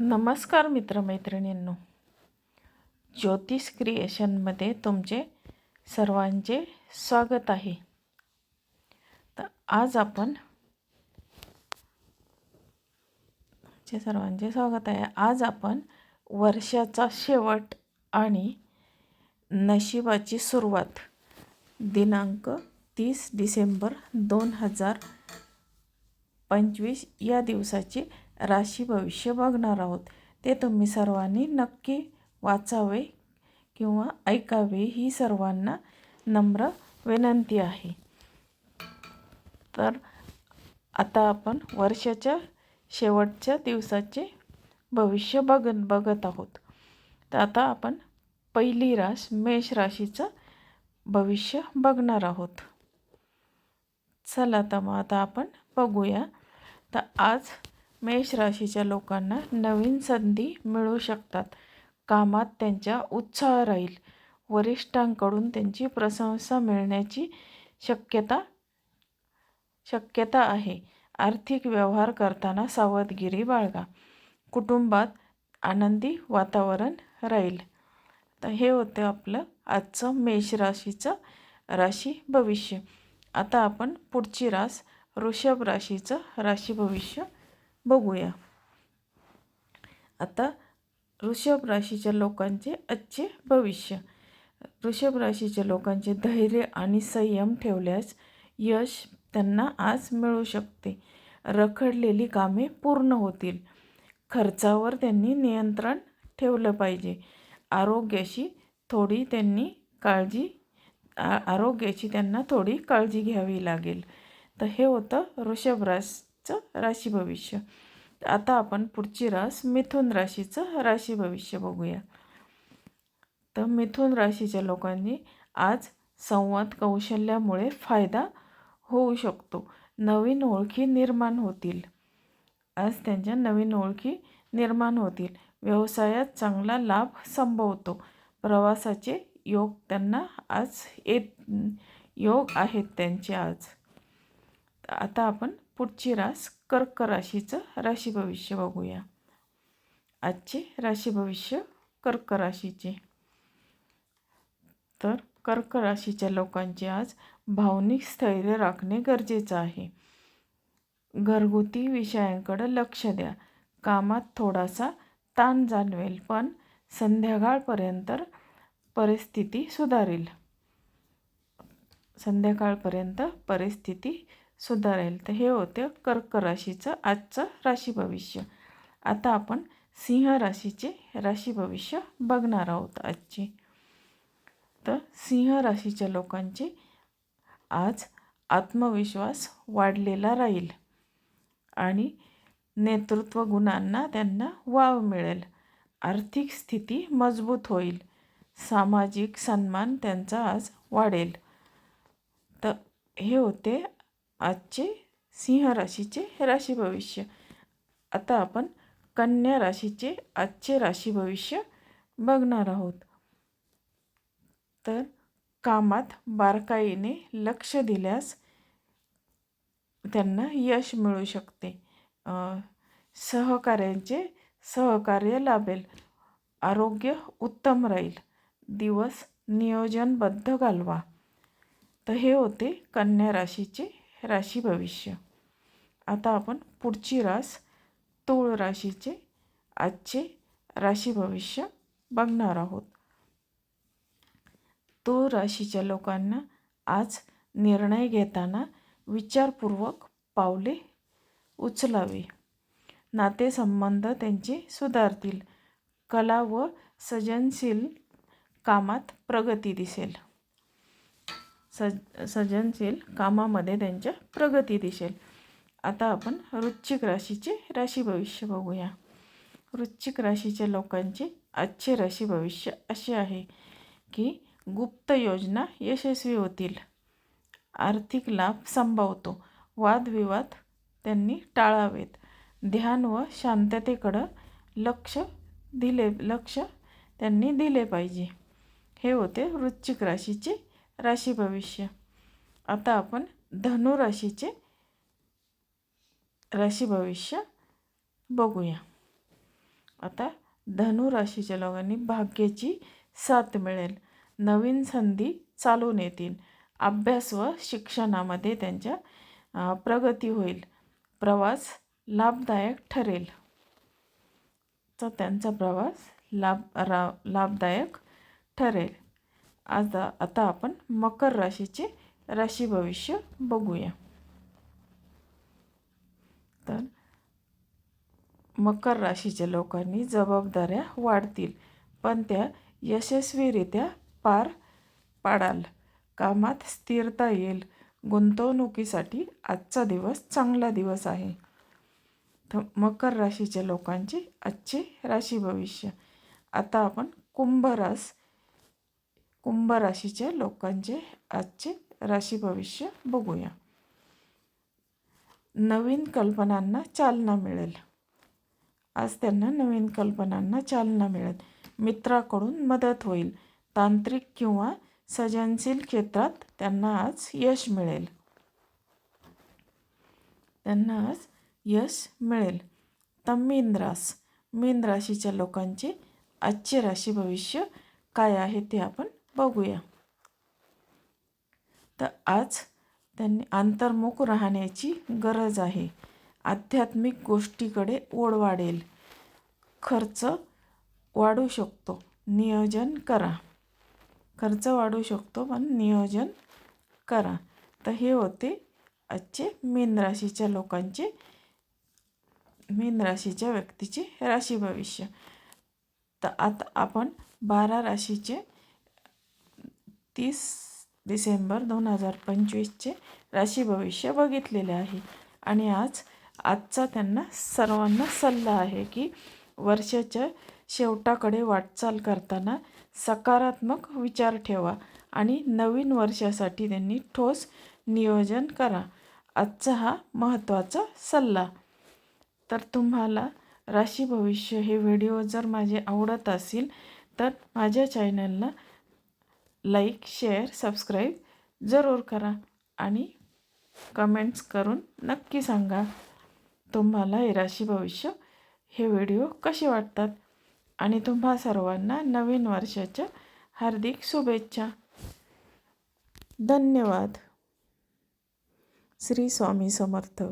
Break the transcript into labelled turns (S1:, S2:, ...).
S1: नमस्कार मित्रमैत्रिणींनो. ज्योतिष क्रिएशनमध्ये तुमचे सर्वांचे स्वागत आहे. तर आज आपण तुमचे सर्वांचे स्वागत आहे. आज आपण वर्षाचा शेवट आणि नशिबाची सुरुवात दिनांक तीस डिसेंबर दोन हजार पंचवीस या दिवसाची राशी भविष्य बघणार आहोत. ते तुम्ही सर्वांनी नक्की वाचावे किंवा ऐकावे ही सर्वांना नम्र विनंती आहे. तर आता आपण वर्षाच्या शेवटच्या दिवसाचे भविष्य बघ बघत आहोत. तर आता आपण पहिली रास मेष राशीचं भविष्य बघणार आहोत. चला तर मग आता आपण बघूया. तर आज मेष राशीच्या लोकांना नवीन संधी मिळू शकतात. कामात त्यांच्या उत्साह राहील. वरिष्ठांकडून त्यांची प्रशंसा मिळण्याची शक्यता शक्यता आहे. आर्थिक व्यवहार करताना सावधगिरी बाळगा. कुटुंबात आनंदी वातावरण राहील. तर हे होतं आपलं आजचं मेष राशीचं राशी भविष्य. आता आपण पुढची रास वृषभ राशीचं राशी भविष्य बघूया. आता वृषभ राशीच्या लोकांचे आजचे भविष्य. वृषभ राशीच्या लोकांचे धैर्य आणि संयम ठेवल्यास यश त्यांना आज मिळू शकते. रखडलेली कामे पूर्ण होतील. खर्चावर त्यांनी नियंत्रण ठेवलं पाहिजे. आरोग्याशी थोडी त्यांनी काळजी आरोग्याची त्यांना थोडी काळजी घ्यावी लागेल. तर हे होतं वृषभ रासचं राशी भविष्य. आता आपण पुढची रास मिथुन राशीचं राशी भविष्य बघूया. तर मिथुन राशीच्या लोकांनी आज संवाद कौशल्यामुळे फायदा होऊ शकतो. नवीन ओळखी निर्माण होतील. आज त्यांच्या नवीन ओळखी निर्माण होतील. व्यवसायात चांगला लाभ संभवतो. प्रवासाचे योग त्यांना आज येत योग आहेत त्यांचे आज. आता आपण पुढची रास कर्क राशीचं राशी भविष्य बघूया. आजचे राशी भविष्य कर्क राशीचे. तर कर्क राशीच्या लोकांचे आज भावनिक स्थैर्य राखणे गरजेचं आहे. घरगुती विषयांकडं लक्ष द्या. कामात थोडासा ताण जाणवेल पण संध्याकाळपर्यंत परिस्थिती सुधारेल. संध्याकाळपर्यंत परिस्थिती सुधारेल. तर हे होते कर्क राशीचं आजचं राशी भविष्य. आता आपण सिंह राशीचे राशी भविष्य बघणार आहोत आजचे. तर सिंह राशीच्या लोकांचे आज आत्मविश्वास वाढलेला राहील आणि नेतृत्व गुणांना त्यांना वाव मिळेल. आर्थिक स्थिती मजबूत होईल. सामाजिक सन्मान त्यांचा आज वाढेल. तर हे होते आजचे सिंह राशीचे राशी भविष्य. आता आपण कन्या राशीचे आजचे राशी भविष्य बघणार आहोत. तर कामात बारकाईने लक्ष दिल्यास त्यांना यश मिळू शकते. सहकार्यांचे सहकार्य लाभेल. आरोग्य उत्तम राहील. दिवस नियोजनबद्ध घालवा. तर हे होते कन्या राशीचे राशी भविष्य. आता आपण पुढची रास तूळ राशीचे आजचे राशी भविष्य बघणार आहोत. तूळ राशीच्या लोकांना आज निर्णय घेताना विचारपूर्वक पावले उचलावे. नातेसंबंध त्यांचे सुधारतील. कला व सजनशील कामात प्रगती दिसेल. सज सजनशील कामामध्ये त्यांच्या प्रगती दिसेल. आता आपण वृश्चिक राशीचे राशी भविष्य बघूया. वृश्चिक राशीच्या लोकांचे आजचे राशी भविष्य असे आहे की गुप्त योजना यशस्वी होतील. आर्थिक लाभ संभवतो. वादविवाद त्यांनी टाळावेत. ध्यान व शांततेकडं लक्ष दिले लक्ष त्यांनी दिले पाहिजे. हे होते वृश्चिक राशीचे राशी भविष्य. आता आपण धनु राशीचे राशी भविष्य बघूया. आता धनु राशीच्या लोकांनी भाग्याची साथ मिळेल. नवीन संधी चालून येतील. अभ्यास व शिक्षणामध्ये त्यांच्या प्रगती होईल. प्रवास लाभदायक ठरेल. तर त्यांचा प्रवास लाभ रा लाभदायक ठरेल. आता आता आपण मकर राशीचे राशी भविष्य बघूया. तर मकर राशीच्या लोकांनी जबाबदाऱ्या वाढतील पण त्या यशस्वीरित्या पार पाडाल. कामात स्थिरता येईल. गुंतवणुकीसाठी आजचा दिवस चांगला दिवस आहे. तर मकर राशीच्या लोकांचे आजचे राशी भविष्य. आता आपण कुंभ रास कुंभ राशीच्या लोकांचे आजचे राशी भविष्य बघूया. नवीन कल्पनांना चालना मिळेल. आज त्यांना नवीन कल्पनांना चालना मिळेल. मित्राकडून मदत होईल. तांत्रिक किंवा सजनशील क्षेत्रात त्यांना आज यश मिळेल. त्यांना आज यश मिळेल. तर मीन रास. मीन राशीच्या लोकांचे आजचे राशी भविष्य काय आहे ते आपण बघूया. तर आज त्यांनी अंतर्मुख राहण्याची गरज आहे. आध्यात्मिक गोष्टीकडे ओढ वाढेल. खर्च वाढू शकतो. नियोजन करा. खर्च वाढू शकतो पण नियोजन करा. तर हे होते आजचे मीन राशीच्या लोकांचे मीन राशीच्या व्यक्तीचे राशी भविष्य. तर आता आपण बारा राशीचे तीस डिसेंबर दोन हजार पंचवीसचे राशी भविष्य बघितलेले आहे. आणि आज आजचा त्यांना सर्वांना सल्ला आहे की वर्षाच्या शेवटाकडे वाटचाल करताना सकारात्मक विचार ठेवा आणि नवीन वर्षासाठी त्यांनी ठोस नियोजन करा. आजचा हा महत्त्वाचा सल्ला. तर तुम्हाला राशी भविष्य हे व्हिडिओ जर माझे आवडत असतील तर माझ्या चॅनलला लाईक शेअर सबस्क्राईब जरूर करा आणि कमेंट्स करून नक्की सांगा तुम्हाला हे राशी भविष्य हे व्हिडिओ कसे वाटतात? आणि तुम्हा सर्वांना नवीन वर्षाच्या हार्दिक शुभेच्छा. धन्यवाद. श्री स्वामी समर्थ.